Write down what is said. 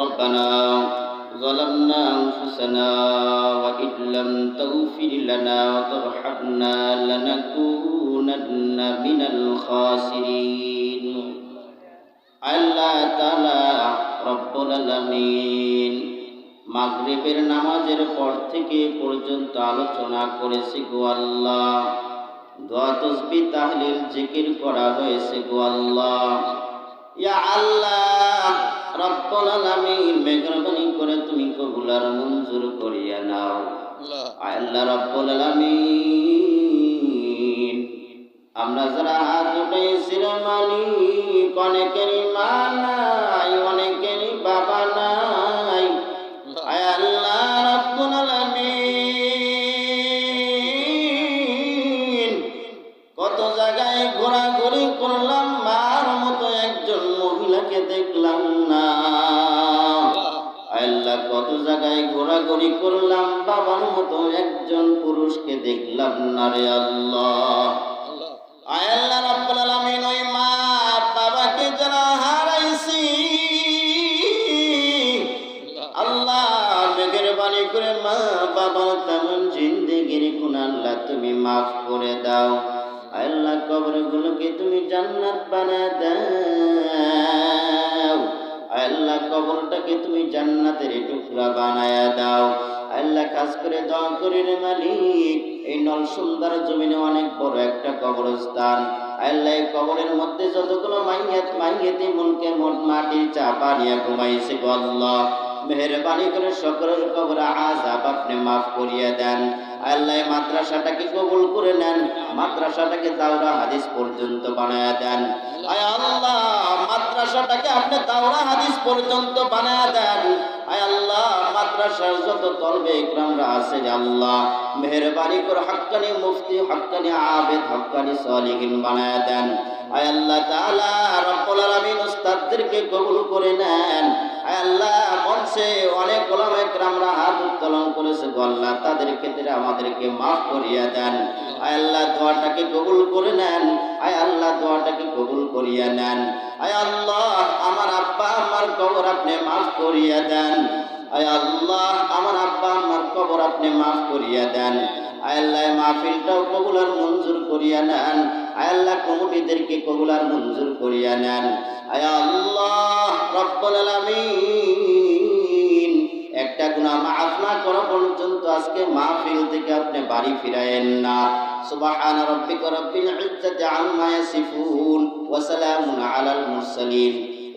ربنا ظلمنا أنفسنا وإن لم تغفر لنا وترحمنا لنكونن من الخاسرين আল্লাহ তালা রব্বুল আলামিন মাগরিবের নামাজের পর থেকে পর্যন্ত আলোচনা করেছি গো আল্লাহ দোয়া তসবি তাহলিল জিকির করা হয়েছে গো আল্লাহ ইয়া আল্লাহ রব্বুল আলামিন মেহরবানি করে তুমি কবুলার মঞ্জুর করিয়া নাও। আল্লাহ। রব্বুল আলামিন। আমরা যারা হাত উঠেছিল মালিক অনেকেরই মা নাই আল্লাহ কত জায়গায় ঘোরাঘুরি করলাম, বাবার মতো একজন পুরুষকে দেখলাম না রে আল্লাহ। আল্লাহ মা বাবাকে করে মা বাবার তুমি দাও। আল্লাহ তুমি জান্নাত বানা দাও। আল্লাহ কবরটাকে তুমি জান্নাতের টুকরা বানায়া দাও। আল্লাহ কাজ করে দোয়া করি রে মালিক। এই নল সুন্দর জমিনে অনেক বড় একটা কবরস্থান। আল্লাহ কবরের মধ্যে যতগুলো মাইয়াত মনকে মন মাটির চাপা নিয়ে ঘুমাইছে মেহরবানি করে সকলের কবর আজাব আপনি মাফ করিয়ে দেন। আল্লাহ মাদ্রাসাটাকে কবুল করে নেন। মাদ্রাসাটাকে দাওরা হাদিস পর্যন্ত বানায় দেন। আল্লাহ, মাদ্রাসাটাকে আপনি দাওরা হাদিস পর্যন্ত বানায় দেন। আয় আল্লাহ, মাদ্রাসার যত তলবে আছে আল্লাহ হক্কানি মুফতি, হক্কানি আবেদ, হক্কানি বানায় দেন। আয় আল্লাহ তাআলা, রব্বুল আলামিন উস্তাদদেরকে কবুল করে নেন। আয় আল্লাহ অনেক ওলামা হাত উত্তোলন করেছে আল্লাহ, তাদের ক্ষেত্রে আমাদেরকে মাফ করিয়া দেন। আয় আল্লাহ, দোয়াটাকে কবুল করে নেন। আয় আল্লাহ, দোয়াটাকে কবুল করিয়া নেন। আয় আল্লাহ কবর আপনি মাফ করিয়া দেন। আয় আল্লাহ, আমার আব্বা আমার কবর আপনি মাফ করিয়া দেন। আল্লাহ মাহফিলটাও কবুলার মঞ্জুর করিয়া নেন। আল্লাহ, কমিটিদেরকে কবুলার মঞ্জুর করিয়া নেন। আয় আল্লাহ, রব্বুল একটা গুনাহ মাফ না করা পর্যন্ত আজকে মাহফিল থেকে আপনি বাড়ি ফিরায়েন না। সুবহান রাব্বিকা রাব্বিল ইজ্জাতি আম্মা ইয়াসিফুন, ওয়া সালামুন আলাল মুরসালিন।